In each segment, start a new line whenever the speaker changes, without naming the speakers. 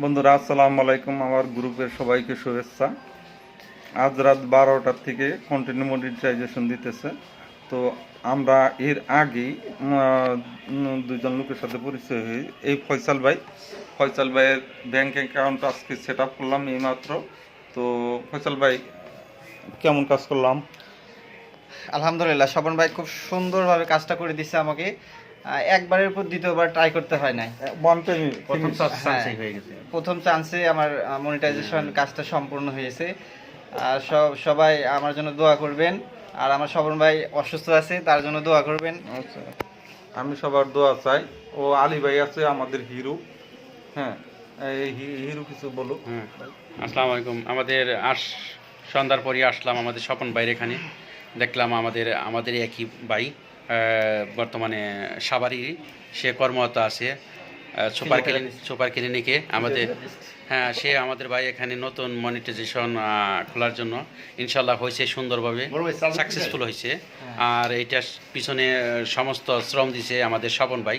বন্ধুরা, আসসালামু আলাইকুম। আমার গ্রুপের সবাইকে শুভেচ্ছা। আজ রাত বারোটার থেকে কন্টিনিউ মনিটাইজেশন দিতেছে। তো আমরা এর আগেই দুজন লোকের সাথে পরিচয় হই। এই ফয়সাল ভাই, ফয়সাল ভাইয়ের ব্যাংক অ্যাকাউন্ট আজকে সেট আপ করলাম এইমাত্র। তো ফয়সাল ভাই, কেমন কাজ করলাম?
আলহামদুলিল্লাহ, স্বপন ভাই খুব সুন্দরভাবে কাজটা করে দিচ্ছে আমাকে। একবারের পর দ্বিতীয়বার ট্রাই করতে হয় নাই।
ওয়ান
প্রথম চান্সেই হয়ে। গেছে। প্রথম চান্সে আমার মনিটাইজেশন কাজটা সম্পূর্ণ হয়েছে। আর সব সবাই আমার জন্য দোয়া করবেন। আর আমার স্বপন ভাই অসুস্থ আছে তার জন্য দোয়া করবেন।
আচ্ছা। আমি সবার দোয়া চাই। ও আলী ভাই আছে আমাদের হিরো। হ্যাঁ হিরো কিছু বলো।
হ্যাঁ। আসসালামু আলাইকুম। আমাদের আস সন্ধ্যার পরই আসলাম আমাদের স্বপন বাইরে এখানে। দেখলাম আমাদের আমাদের একই ভাই। বর্তমানে সাবারি সে কর্মরত আছে সুপার ক্লিনিক সুপার ক্লিনিকে আমাদের হ্যাঁ সে আমাদের ভাই এখানে নতুন মনিটাইজেশন খোলার জন্য ইনশাল্লাহ হয়েছে সুন্দরভাবে সাকসেসফুল হয়েছে। আর এইটার পিছনে সমস্ত শ্রম দিছে আমাদের স্বপন ভাই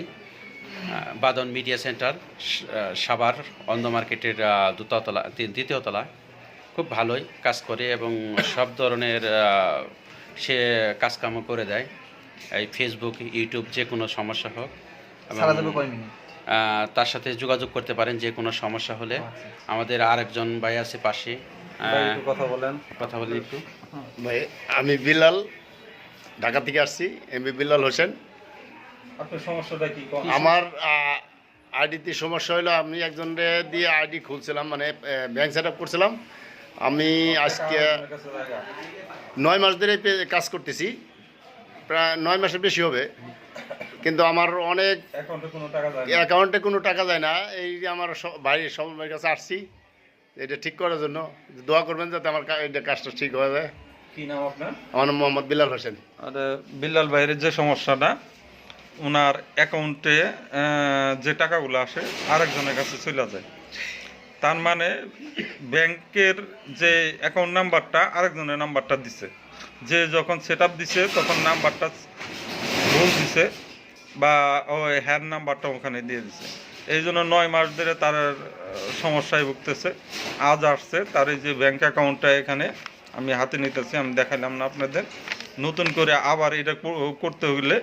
বাদন মিডিয়া সেন্টার সাবার অন্ধ মার্কেটের তি- দ্বিতীয়তলা খুব ভালোই কাজ করে এবং সব ধরনের সে কাজকাম করে দেয়। এই ফেসবুক ইউটিউব যে কোনো সমস্যা হোক তার সাথে যোগাযোগ করতে পারেন যে কোনো সমস্যা হলে। আমাদের আরেকজন ভাই আছে পাশে।
ভাই
আহ,
একটু কথা বলেন।
কথা বলেন একটু।
ভাই আমি বিলাল ঢাকা থেকে আসছি এমবি বিলাল হোসেন।
আপনার সমস্যাটা কি?
আমার আইডিতে সমস্যা হলো আমি একজন দিয়ে আইডি খুলছিলাম মানে ব্যাংক সেট আপ করছিলাম। আমি আজকে? নয় মাস ধরে পে- কাজ করতেছি। প্রায় নয় মাসের বেশি হবে। কিন্তু আমার অনেক
অ্যাকাউন্টে কোনো টাকা যায় না।
অ্যাকাউন্টে কোনো টাকা যায় না। এই যে আমার স- ভাই সব ভাইয়ের কাছে আসছি এটা ঠিক করার জন্য। দোয়া করবেন যাতে আমার এটা কাজটা ঠিক হয়ে যায়।
কি নাম আপনার?
আমার নাম মোহাম্মদ বিলাল হোসেন।
আর বিল্লাল ভাইয়ের যে সমস্যাটা ওনার অ্যাকাউন্টে যে টাকাগুলো আসে আরেকজনের কাছে চলে যায়। তার মানে ব্যাংকের যে অ্যাকাউন্ট নাম্বারটা আরেকজনের নাম্বারটা দিছে। যে যখন সেট দিছে, তখন নাম্বারটা ভুল দিছে বা ওই হ্যার নাম্বারটা ওখানে দিয়ে দিছে। এই জন্য নয় মাস ধরে তার সমস্যায় ভুগতেছে। আজ আসছে, তার এই যে ব্যাংক অ্যাকাউন্টটা এখানে আমি হাতে নিতেছি, আমি দেখালাম না আপনাদের। নতুন করে আবার এটা করতে হলে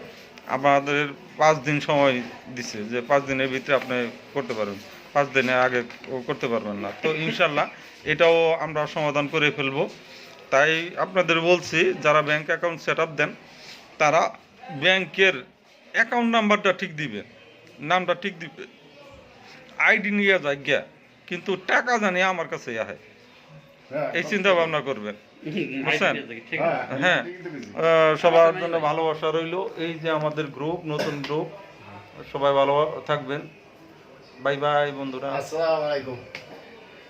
আমাদের পাঁচ দিন সময় দিছে, যে পাঁচ দিনের ভিতরে আপনি করতে পারবেন। পাঁচ দিনের আগে করতে পারবেন না। তো ইনশাল্লাহ এটাও আমরা সমাধান করে ফেলব। তাই আপনাদের বলছি যারা ব্যাংক অ্যাকাউন্ট সেট দেন তারা ব্যাংকের অ্যাকাউন্ট নাম্বারটা ঠিক দিবে নামটা ঠিক দিবে। আইডি নিয়ে যায় গিয়া কিন্তু টাকা জানি আমার কাছে আহে। এই চিন্তা ভাবনা করবেন। বুঝছেন? হ্যাঁ। সবার জন্য ভালোবাসা রইল। এই যে আমাদের গ্রুপ নতুন গ্রুপ সবাই ভালো থাকবেন। বাই বাই বন্ধুরা।
আসসালামু আলাইকুম।